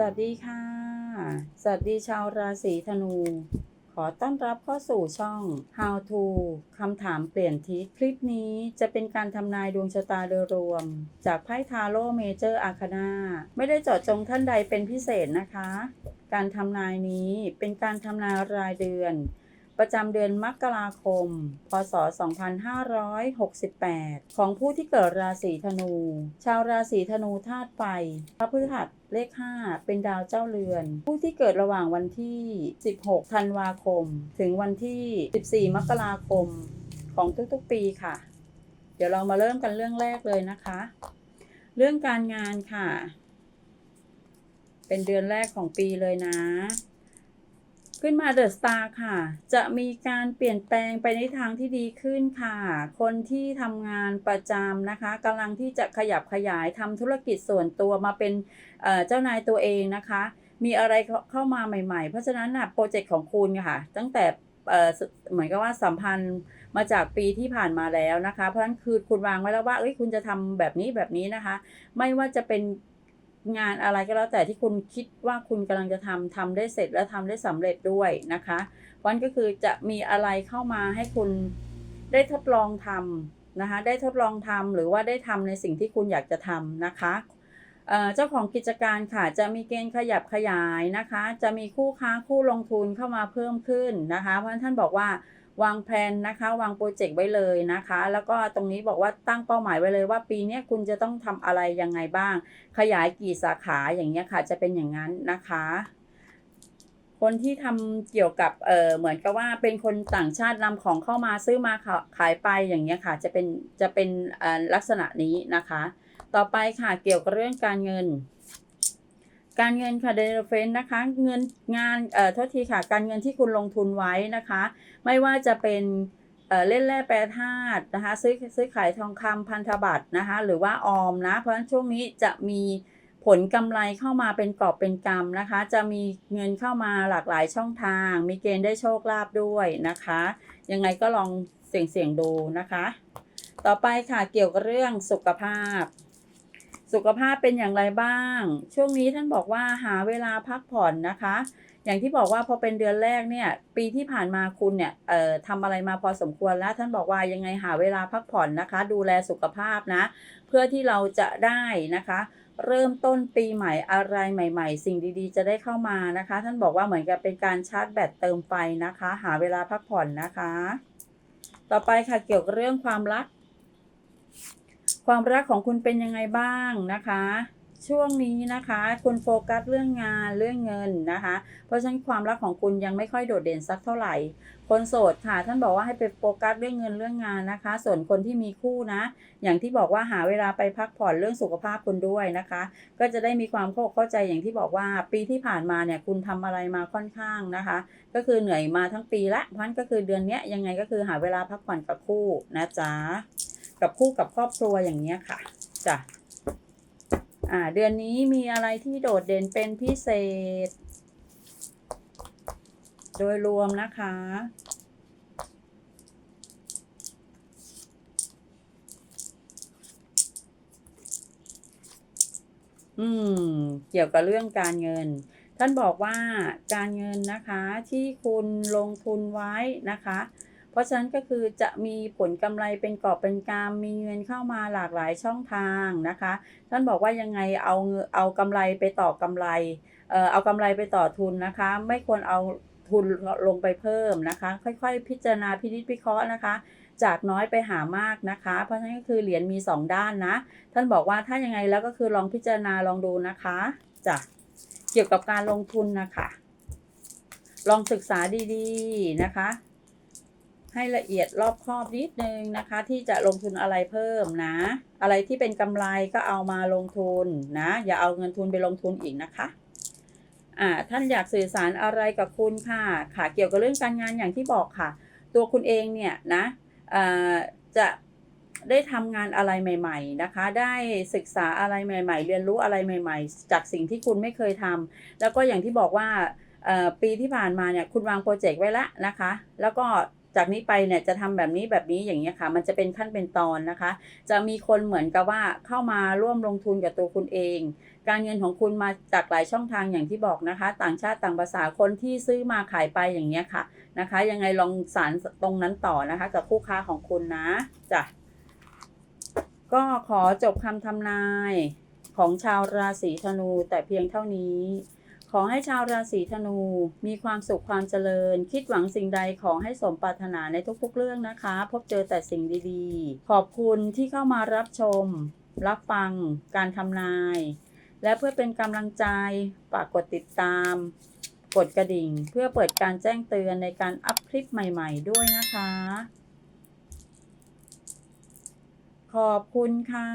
สวัสดีค่ะ สวัสดีชาวราศีธนู ขอต้อนรับเข้าสู่ช่อง How to คำถามเปลี่ยนทิศ คลิปนี้จะเป็นการทำนายดวงชะตาโดยรวม จากไพ่ทาโร่เมเจอร์อาคานาไม่ได้เจาะจงท่านใดเป็นพิเศษนะคะ การทำนายนี้เป็นการทำนายรายเดือน ประจำเดือนมกราคม พศ 2568 ของผู้ที่เกิดราศีธนู ชาวราศีธนูธาตุไฟพระพฤหัสเลข 5 เป็นดาวเจ้าเรือน ผู้ที่เกิดระหว่างวันที่ 16 ธันวาคม ถึงวันที่ 14 มกราคม ของทุกๆปีค่ะ เดี๋ยวเรามาเริ่มกันเรื่องแรกเลยนะคะ เรื่องการงานค่ะ เป็นเดือนแรกของปีเลยนะ ขึ้นมาเดอะสตาร์ค่ะ จะมีการเปลี่ยนแปลงไปในทางที่ดีขึ้นค่ะ คนที่ทำงานประจำนะคะกำลังที่จะขยับขยายทำธุรกิจส่วนตัวมาเป็นเจ้านายตัวเองนะคะ มีอะไรเข้ามาใหม่ ๆ เพราะฉะนั้นนะโปรเจกต์ของคุณค่ะ ตั้งแต่เอ่อสเหมือนกับว่าสัมพันธ์มาจากปีที่ผ่านมาแล้วนะคะ เพราะฉะนั้นคือคุณวางไว้แล้วว่าเอ้ยคุณจะทำแบบนี้แบบนี้นะคะ ไม่ว่าจะเป็น งานอะไรก็แล้วแต่ที่คุณคิดว่าคุณกำลังจะทำทำได้เสร็จและทำได้สำเร็จด้วยนะคะเพราะนั่นก็คือจะมีอะไรเข้ามาให้คุณได้ทดลองทำนะคะได้ทดลองทำหรือว่าได้ทำในสิ่งที่คุณอยากจะทำนะคะเจ้าของกิจการค่ะจะมีเกณฑ์ขยับขยายนะคะ จะมีคู่ค้าคู่ลงทุนเข้ามาเพิ่มขึ้นนะคะ เพราะท่านบอกว่า วางแผนนะคะ วางโปรเจกต์ไว้เลยนะคะ แล้วก็ตรงนี้บอกว่าตั้งเป้าหมายไว้เลยว่าปีนี้คุณจะต้องทำอะไรยังไงบ้าง ขยายกี่สาขาอย่างเงี้ยค่ะ จะเป็นอย่างนั้นนะคะคนที่ทำเกี่ยวกับ เออเหมือนกับว่าเป็นคนต่างชาตินำของเข้ามาซื้อมาขายไปอย่างเงี้ยค่ะ จะเป็น จะเป็นลักษณะนี้นะคะ ต่อไปค่ะ เกี่ยวกับเรื่องการเงิน การเงินค่ะเดลเฟนนะคะเงินงานเอ่อโทษทีค่ะการเงินที่คุณลงทุนไว้นะคะ ไม่ว่าจะเป็นเอ่อเล่นแร่แปรธาตุนะคะซื้อซื้อขายทองคำพันธบัตรนะคะหรือว่าออมนะ เพราะฉะนั้นช่วงนี้จะมีผลกำไรเข้ามาเป็นกอบเป็นกำนะคะ จะมีเงินเข้ามาหลากหลายช่องทาง มีเกณฑ์ได้โชคลาภด้วยนะคะ ยังไงก็ลองเสี่ยงเสี่ยงๆดูนะคะ ต่อไปค่ะเกี่ยวกับเรื่องสุขภาพ สุขภาพเป็นอย่างไรบ้าง ช่วงนี้ท่านบอกว่าหาเวลาพักผ่อนนะคะ อย่างที่บอกว่าพอเป็นเดือนแรกเนี่ยปีที่ผ่านมาคุณเนี่ยเอ่อทำอะไรมาพอสมควรแล้ว ท่านบอกว่ายังไงหาเวลาพักผ่อนนะคะ ดูแลสุขภาพนะ เพื่อที่เราจะได้นะคะ เริ่มต้นปีใหม่อะไรใหม่ ๆ สิ่งดีๆ จะได้เข้ามานะคะ ท่านบอกว่าเหมือนกับเป็นการชาร์จแบตเติมไฟนะคะ หาเวลาพักผ่อนนะคะ ต่อไปค่ะเกี่ยวกับเรื่องความรัก ความรักของคุณเป็นยังไงบ้างนะคะ ช่วงนี้นะคะคุณโฟกัสเรื่องงานเรื่องเงินนะคะ เพราะฉะนั้นความรักของคุณยังไม่ค่อยโดดเด่นสักเท่าไหร่ คนโสดค่ะ ท่านบอกว่าให้ไปโฟกัสเรื่องเงินเรื่องงานนะคะ ส่วนคนที่มีคู่นะ อย่างที่บอกว่าหาเวลาไปพักผ่อนเรื่องสุขภาพคุณด้วยนะคะ ก็จะได้มีความเข้าเข้าใจอย่างที่บอกว่าปีที่ผ่านมาเนี่ยคุณทำอะไรมาค่อนข้างนะคะ ก็คือเหนื่อยมาทั้งปีละเพราะนั้นก็คือเดือนนี้ยังไงก็คือหาเวลาพักผ่อนกับคู่นะจ๊ะ กับคู่กับครอบครัวอย่างเนี้ยค่ะจ้ะอ่าเดือนนี้มีอะไรที่โดดเด่นเป็นพิเศษ โดยรวมนะคะ อืม เกี่ยวกับเรื่องการเงิน ท่านบอกว่าการเงินนะคะที่คุณลงทุนไว้นะคะ เพราะฉะนั้นก็คือจะมีผลกำไรเป็นกอบเป็นกำมีเงินเข้ามาหลากหลายช่องทางนะคะ ท่านบอกว่ายังไงเอาเงินเอากำไรไปต่อกำไรเอ่อเอากำไรไปต่อทุนนะคะ ไม่ควรเอาทุนลงไปเพิ่มนะคะ ค่อยๆ พิจารณาพินิจพิเคราะห์นะคะ จากน้อยไปหามากนะคะ เพราะฉะนั้นก็คือเหรียญมีสองด้านนะ ท่านบอกว่าถ้ายังไงแล้วก็คือลองพิจารณาลองดูนะคะจ้ะเกี่ยวกับการลงทุนนะคะ ลองศึกษาดีๆนะคะ ให้ละเอียดรอบคอบนิดนึงนะคะ ที่จะลงทุนอะไรเพิ่มนะ อะไรที่เป็นกำไรก็เอามาลงทุนนะ อย่าเอาเงินทุนไปลงทุนอีกนะคะอ่าท่านอยากสื่อสารอะไรกับคุณค่ะค่ะ เกี่ยวกับเรื่องการงานอย่างที่บอกค่ะ ตัวคุณเองเนี่ยนะอ่อจะได้ทำงานอะไรใหม่ ๆ นะคะ ได้ศึกษาอะไรใหม่ ๆ เรียนรู้อะไรใหม่ ๆ จากสิ่งที่คุณไม่เคยทำแล้วก็อย่างที่บอกว่าอ่อปีที่ผ่านมาเนี่ยคุณวางโปรเจกต์ไว้แล้วนะคะ แล้วก็ จากนี้ไปเนี่ยจะทำแบบนี้แบบนี้อย่างเงี้ยค่ะ มันจะเป็นขั้นเป็นตอนนะคะ จะมีคนเหมือนกับว่าเข้ามาร่วมลงทุนกับตัวคุณเอง การเงินของคุณมาจากหลายช่องทางอย่างที่บอกนะคะ ต่างชาติต่างภาษาคนที่ซื้อมาขายไปอย่างเงี้ยค่ะนะคะ ยังไงลองสารตรงนั้นต่อนะคะ กับคู่ค้าของคุณนะจ้ะก็ขอจบคำทำนายของชาวราศีธนูแต่เพียงเท่านี้ ขอให้ชาวราศีธนู มีความสุขความเจริญ คิดหวังสิ่งใดขอให้สมปรารถนาในทุกๆเรื่องนะคะ พบเจอแต่สิ่งดีๆ ขอบคุณที่เข้ามารับชม รับฟัง การทำนาย และเพื่อเป็นกำลังใจฝากกดติดตาม กดกระดิ่ง เพื่อเปิดการแจ้งเตือนในการอัพคลิปใหม่ๆ ด้วยนะคะ ขอบคุณค่ะ